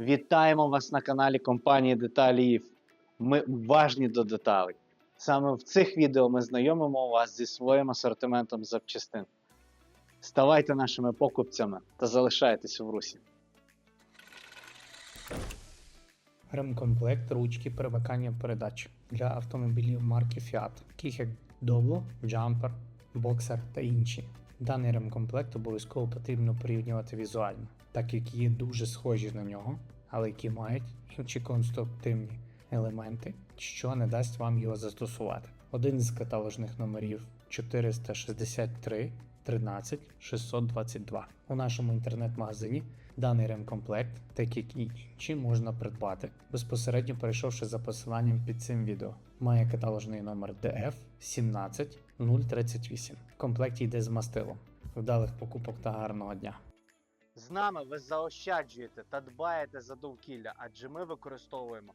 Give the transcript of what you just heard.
Вітаємо вас на каналі компанії Деталіїв. Ми уважні до деталей. Саме в цих відео ми знайомимо вас зі своїм асортиментом запчастин. Ставайте нашими покупцями та залишайтесь в русі. Ремкомплект ручки перемикання передач для автомобілів марки Fiat, таких як Doblo, Jumper, Boxer та інші. Даний ремкомплект обов'язково потрібно порівнювати візуально, так як є дуже схожі на нього, але які мають інші конструктивні елементи, що не дасть вам його застосувати. Один з каталожних номерів 463 13 622. У нашому інтернет-магазині даний ремкомплект, так як і інші, можна придбати, безпосередньо перейшовши за посиланням під цим відео. Має каталожний номер DF 17038. В комплекті йде з мастилом. Вдалих покупок та гарного дня! З нами ви заощаджуєте та дбаєте за довкілля, адже ми використовуємо